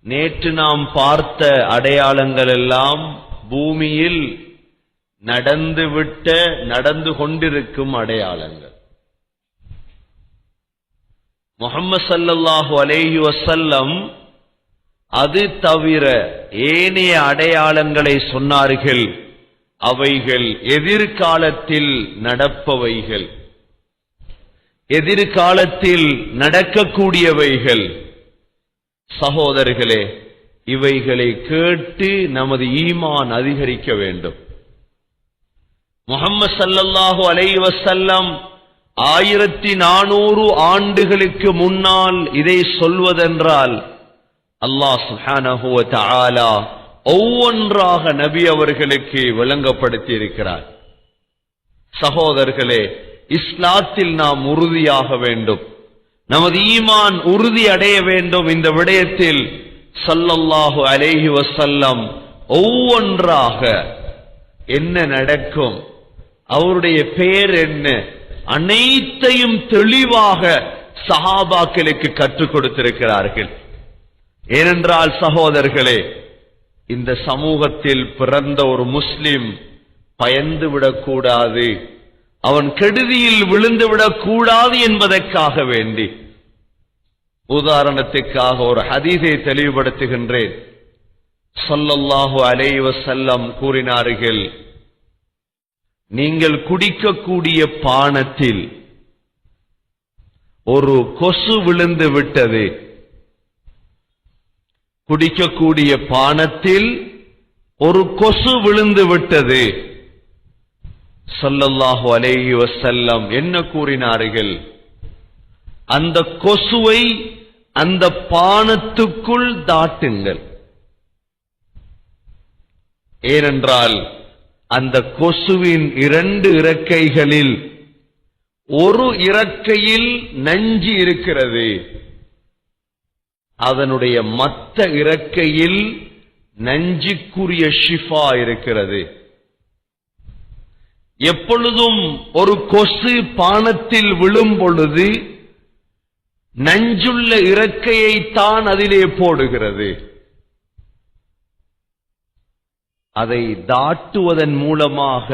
நேற்று நாம் பார்த்த அடையாளங்கள் எல்லாம் பூமியில் நடந்துவிட்ட நடந்து கொண்டிருக்கும் அடையாளங்கள். முகம்மது சல்லாஹு அலேஹி வசல்லம் அது தவிர ஏனைய அடையாளங்களை சொன்னார்கள். அவைகள் எதிர்காலத்தில் நடப்பவைகள். எதிர்காலத்தில் நடக்கக்கூடியவைகள். சகோதரர்களே இவைகளை கேட்டு நமது ஈமான் அதிகரிக்க வேண்டும். முகம்மது சல்லல்லாஹு அலைஹி ஆயிரத்தி நானூறு ஆண்டுகளுக்கு முன்னால் இதை சொல்வதென்றால் அல்லாஹ் சுப்ஹானஹு ஒவ்வொன்றாக நபி அவர்களுக்கு விளங்கப்படுத்தி இருக்கிறார் சகோதரர்களே இஸ்லாத்தில் நாம் உறுதியாக வேண்டும். நமது ஈமான் உறுதி அடைய வேண்டும் இந்த விடயத்தில். சல்லல்லாஹு அலேஹி வசல்லம் ஒவ்வொன்றாக என்ன நடக்கும்? அவருடைய பெயர் என்ன? அனைத்தையும் தெளிவாக சஹாபாக்களுக்கு கற்றுக் கொடுத்திருக்கிறார்கள். ஏனென்றால் சகோதரர்களே இந்த சமூகத்தில் பிறந்த ஒரு முஸ்லிம் பயந்து விடக்கூடாது. அவன் கெடுதியில் விழுந்து விடக்கூடாது என்பதற்காக வேண்டி. உதாரணத்துக்காக ஒரு ஹதீஸை தெளிவுபடுத்துகின்றேன். சொல்லல்லாஹு அலைவ செல்லம் கூறினார்கள் நீங்கள் குடிக்கக்கூடிய பானத்தில் ஒரு கொசு விழுந்து விட்டது. குடிக்கக்கூடிய பானத்தில் ஒரு கொசு விழுந்து விட்டது. சொல்லல்லாஹு அலைவ செல்லம் என்ன கூறினார்கள் அந்த கொசுவை அந்த பானத்துக்குள் தாட்டுங்கள். ஏனென்றால் அந்த கொசுவின் இரண்டு இறக்கைகளில் ஒரு இறக்கையில் நஞ்சு இருக்கிறது. அதனுடைய மத்த இறக்கையில் நஞ்சுக்குரிய ஷிஃபா இருக்கிறது. எப்பொழுதும் ஒரு கொசு பானத்தில் விழும் பொழுது நஞ்சுள்ள இறக்கையை தான் அதிலே போடுகிறது. அதை தாட்டுவதன் மூலமாக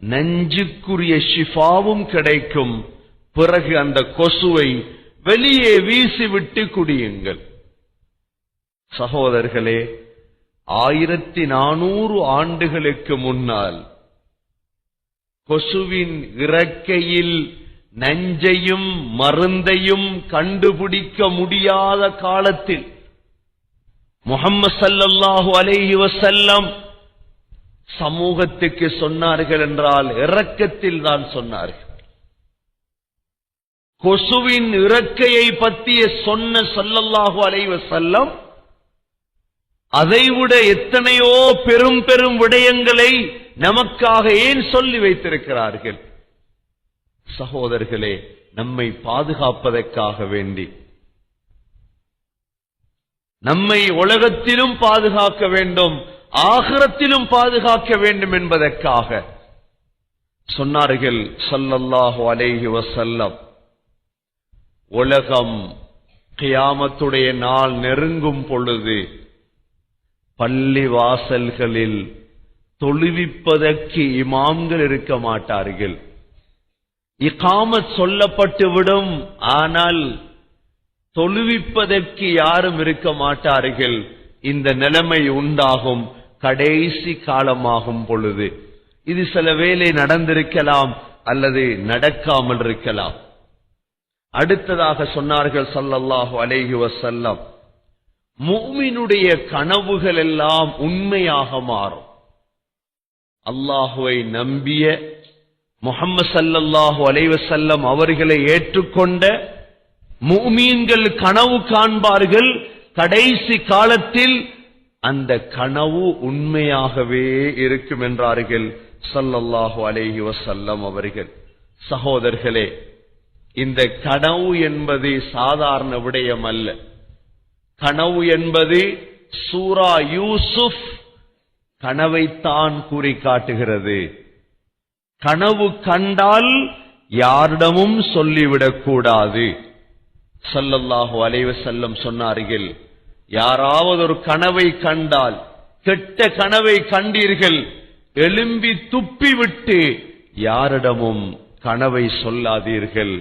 நஞ்சுக்குரிய ஷிஃபாவும் கிடைக்கும். பிறகு அந்த கொசுவை வெளியே வீசிவிட்டு குடியுங்கள். சகோதரர்களே ஆயிரத்தி நானூறு ஆண்டுகளுக்கு முன்னால் கொசுவின் இறக்கையில் நஞ்சையும் மருந்தையும் கண்டுபிடிக்க முடியாத காலத்தில் முகம்மது சல்லல்லாஹு அலேஹி வசல்லம் சமூகத்துக்கு சொன்னார்கள் என்றால் இறக்கத்தில் தான் சொன்னார்கள். கொசுவின் இறக்கையை பற்றிய சொன்ன சல்லல்லாஹு அலைவ செல்லம் அதைவிட எத்தனையோ பெரும் பெரும் விடயங்களை நமக்காக ஏன் சொல்லி வைத்திருக்கிறார்கள்? சகோதரர்களே நம்மை பாதுகாப்பதற்காக வேண்டி. நம்மை உலகத்திலும் பாதுகாக்க வேண்டும் ஆகரத்திலும் பாதுகாக்க வேண்டும் என்பதற்காக. சொன்னார்கள் சல்லல்லாஹு அலேஹி வசல்லம் உலகம் கியாமத்துடைய நாள் நெருங்கும் பொழுது பள்ளி வாசல்களில் தொழுவிப்பதற்கு இமாம்கள் இருக்க மாட்டார்கள். இகாமத் சொல்லப்பட்டு விடும் ஆனால் தொழுவிப்பதற்கு யாரும் இருக்க மாட்டார்கள். இந்த நிலைமை உண்டாகும். கடைசி காலமாகும் பொழுது. இது சில வேளை நடந்திருக்கலாம் அல்லது நடக்காமல் இருக்கலாம். அடுத்ததாக சொன்னார்கள் சல்லல்லாஹு அலேஹி வசல்லம் மூமினுடைய கனவுகள் எல்லாம் உண்மையாக மாறும். அல்லாஹுவை நம்பிய முகம்மது சல்லல்லாஹு அலைவசல்லம் அவர்களை ஏற்றுக்கொண்ட மூமீன்கள் கனவு காண்பார்கள். கடைசி காலத்தில் அந்த கனவு உண்மையாகவே இருக்கும் என்றார்கள் சல்லல்லாஹு அலேஹி வசல்லம் அவர்கள். சகோதரர்களே இந்த கனவு என்பது சாதாரண விடயம் அல்ல. கனவு என்பது சூரா யூசுப் கனவைத்தான் கூறி காட்டுகிறது கனவு கண்டால் யாரிடமும் சொல்லிவிடக் கூடாது. சல்லல்லாஹு அலைவ செல்லம் சொன்னார்கள் யாராவது ஒரு கனவை கண்டால் கெட்ட கனவை கண்டீர்கள் எழும்பி துப்பிவிட்டு யாரிடமும் கனவை சொல்லாதீர்கள்.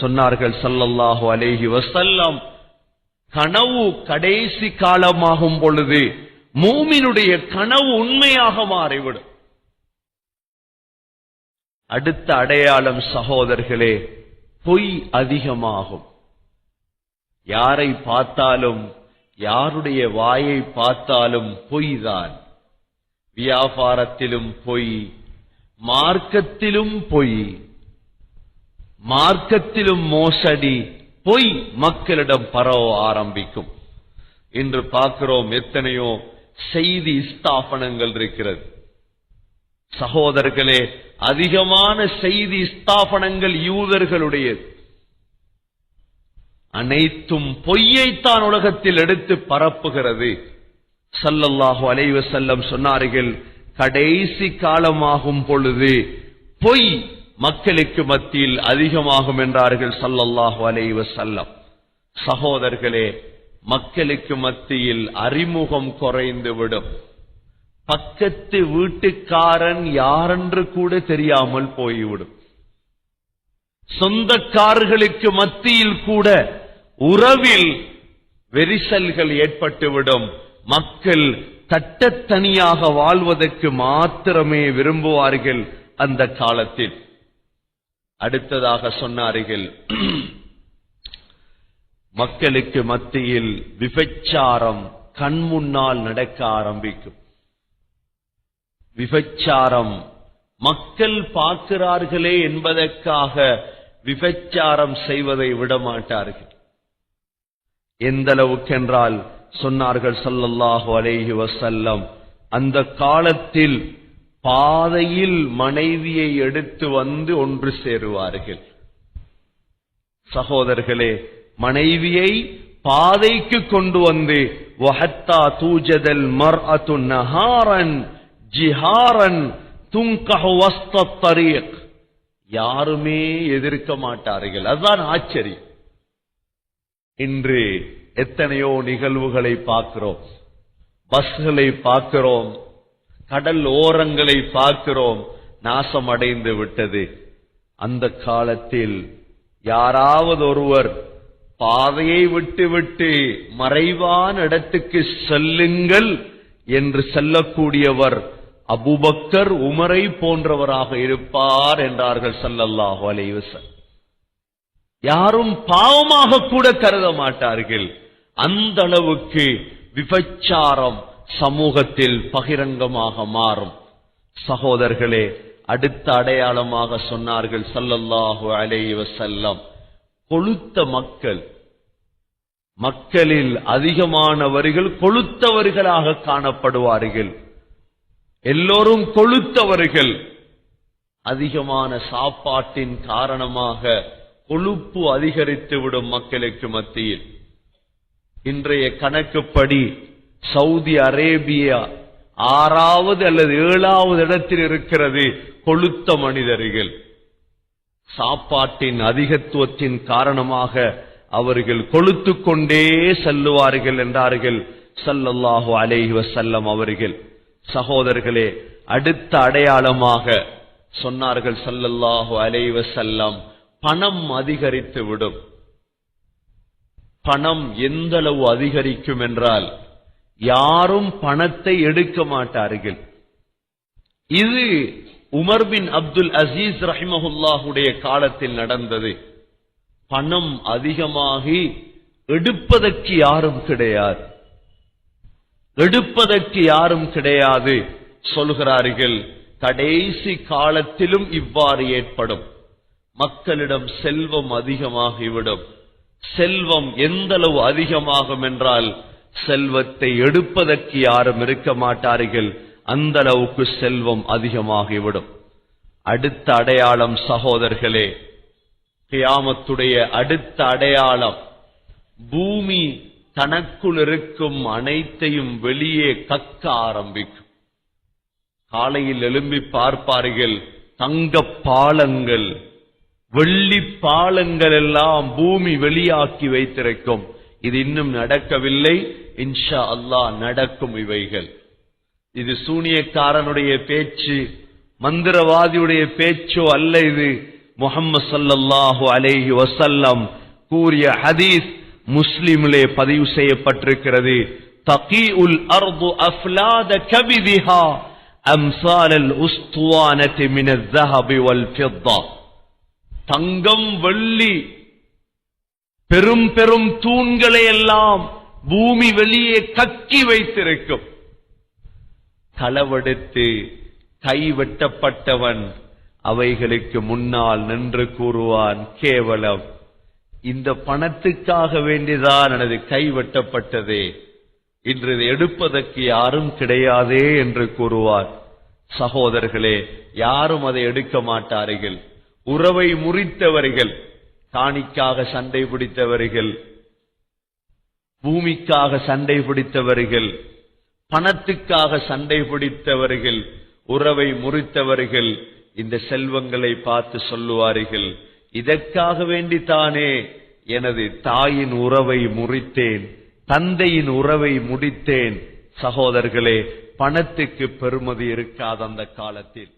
சொன்னார்கள் சல்லல்லாஹு அலேஹி வஸல்லம் கனவு கடைசி காலமாகும் பொழுது மூமினுடைய கனவு உண்மையாக மாறிவிடும். அடுத்த அடையாளம் சகோதரர்களே பொய் அதிகமாகும். யாரை பார்த்தாலும் யாருடைய வாயை பார்த்தாலும் பொய்தான். வியாபாரத்திலும் பொய் மார்க்கத்திலும் பொய் மார்க்கத்திலும் மோசடி பொய் மக்களிடம் பரவ ஆரம்பிக்கும். இன்று பார்க்கிறோம் எத்தனையோ செய்தி ஸ்தாபனங்கள் இருக்கிறது. சகோதரர்களே அதிகமான செய்தி ஸ்தாபனங்கள் யூதர்களுடையது. அனைத்தும் பொய்யைத்தான் உலகத்தில் எடுத்து பரப்புகிறது. சல்லல்லாஹு அலைவ செல்லம் சொன்னார்கள் கடைசி காலமாகும் பொழுது பொய் மக்களுக்கு மத்தியில் அதிகமாகும் என்றார்கள் சல்லல்லாஹு அலைவ செல்லம் சகோதரர்களே மக்களுக்கு மத்தியில் அறிமுகம் குறைந்து விடும் பக்கத்து வீட்டுக்காரன் யாரென்று கூட தெரியாமல் போய்விடும். சொந்தக்காரர்களுக்கு மத்தியில் கூட உறவில் வெரிசல்கள் ஏற்பட்டுவிடும். மக்கள் தட்டத்தனியாக வாழ்வதற்கு மாத்திரமே விரும்புவார்கள் அந்த காலத்தில். அடுத்ததாக சொன்னார்கள் மக்களுக்கு மத்தியில் விபச்சாரம் கண் முன்னால் நடக்க ஆரம்பிக்கும். விபச்சாரம். மக்கள் பார்க்கிறார்களே என்பதற்காக விபச்சாரம் செய்வதை விட மாட்டார்கள். எந்த அளவுக்கென்றால் சொன்னார்கள் ஸல்லல்லாஹு அலேஹி வசல்லம் அந்த காலத்தில் பாதையில் மனைவியை எடுத்து வந்து ஒன்று சேருவார்கள். சகோதரர்களே மனைவியை பாதைக்கு கொண்டு வந்து வஹத்தா தூஜதல் மர் அத்து நஹாரன் ஜிஹாரன் துங்கஹு வஸ்த யாருமே எதிர்க்க மாட்டார்கள். அதுதான் ஆச்சரியம். இன்று எத்தனையோ நிகழ்வுகளை பார்க்கிறோம். பஸ்களை பார்க்கிறோம். கடல் ஓரங்களை பார்க்கிறோம். நாசம் அடைந்து விட்டது. அந்த காலத்தில் யாராவது ஒருவர் பாதையை விட்டு விட்டு மறைவான இடத்துக்கு செல்லுங்கள் என்று சொல்லக்கூடியவர் அபுபக்கர் உமரை போன்றவராக இருப்பார் என்றார்கள் சல்லல்லாஹு அலைவசன் யாரும் பாவமாக கூட கருத மாட்டார்கள். அந்த அளவுக்கு விபச்சாரம் சமூகத்தில் பகிரங்கமாக மாறும். சகோதரர்களே அடுத்த அடையாளமாக சொன்னார்கள் சல்லல்லாஹு அலைவ செல்லம் கொளுத்த மக்கள் மக்களில் அதிகமானவர்கள் கொளுத்தவர்களாக காணப்படுவார்கள். எல்லோரும் கொளுத்தவர்கள். அதிகமான சாப்பாட்டின் காரணமாக கொழுப்பு அதிகரித்து விடும் மக்களுக்கு மத்தியில். இன்றைய கணக்குப்படி சவுதி அரேபியா ஆறாவது அல்லது ஏழாவது இடத்தில் இருக்கிறது கொளுத்த மனிதர்கள். சாப்பாட்டின் அதிகத்துவத்தின் காரணமாக அவர்கள் கொளுத்து கொண்டே செல்லுவார்கள் என்றார்கள். சல்லல்லாஹு அலேஹி வசல்லம் அவர்கள். சகோதரர்களே அடுத்த அடையாளமாக சொன்னார்கள் ஸல்லல்லாஹு அலைவ செல்லம் பணம் அதிகரித்து விடும் பணம் எந்த அளவு அதிகரிக்கும் என்றால் யாரும் பணத்தை எடுக்க மாட்டார்கள். இது உமர் பின் அப்துல் அசீஸ் ரஹிமஹுல்லாஹுடைய காலத்தில் நடந்தது. பணம் அதிகமாகி எடுப்பதற்கு யாரும் கிடையாது. எடுப்பதற்கு யாரும் கிடையாது. சொல்கிறார்கள் கடைசி காலத்திலும் இவ்வாறு ஏற்படும். மக்களிடம் செல்வம் அதிகமாகிவிடும். செல்வம் எந்த அளவு அதிகமாகும் என்றால் செல்வத்தை எடுப்பதற்கு யாரும் இருக்க மாட்டார்கள். அந்த அளவுக்கு செல்வம் அதிகமாகிவிடும். அடுத்த அடையாளம் சகோதரர்களே கியாமத்துடைய அடுத்த அடையாளம் பூமி தனக்குள் இருக்கும் அனைத்தையும் வெளியே கக்க ஆரம்பிக்கும். காலையில் எழும்பி பார்ப்பார்கள் தங்க பாலங்கள் வெள்ளி பாலங்கள் எல்லாம் பூமி வெளியாக்கி வைத்திருக்கும். இது இன்னும் நடக்கவில்லை. இன்ஷா அல்லாஹ் நடக்கும் இவைகள். இது சூனியக்காரனுடைய பேச்சு மந்திரவாதியுடைய பேச்சோ அல்ல இது. முஹம்மது ஸல்லல்லாஹு அலேஹி வசல்லம் கூறிய ஹதீஸ் முஸ்லிமிலே பதிவு செய்யப்பட்டிருக்கிறது. தகி உல் அர்து அஃலாத கவிதிஹா அம்சால் அல் மின தஹபி வல் ஃபித்தா. தங்கம் வெள்ளி பெரும் பெரும் தூண்களை எல்லாம் பூமி வெளியே கக்கி வைத்திருக்கும். களவெடுத்து கைவெட்டப்பட்டவன் அவைகளுக்கு முன்னால் நின்று கூறுவான் கேவலம். இந்த பணத்துக்காக வேண்டிதான் எனது கை வெட்டப்பட்டதே. இன்று இதை எடுப்பதற்கு யாரும் கிடையாதே என்று கூறுவார். சகோதரர்களே யாரும் அதை எடுக்க மாட்டார்கள். உறவை முறித்தவர்கள் காணிக்காக சண்டை பிடித்தவர்கள் பூமிக்காக சண்டை பிடித்தவர்கள் பணத்துக்காக சண்டை பிடித்தவர்கள் உறவை முறித்தவர்கள் இந்த செல்வங்களை பார்த்து சொல்லுவார்கள். இதற்காக வேண்டித்தானே எனது தாயின் உறவை முறித்தேன் தந்தையின் உறவை முடித்தேன். சகோதரர்களே பணத்துக்கு பெருமதி இருக்காது அந்த காலத்தில்.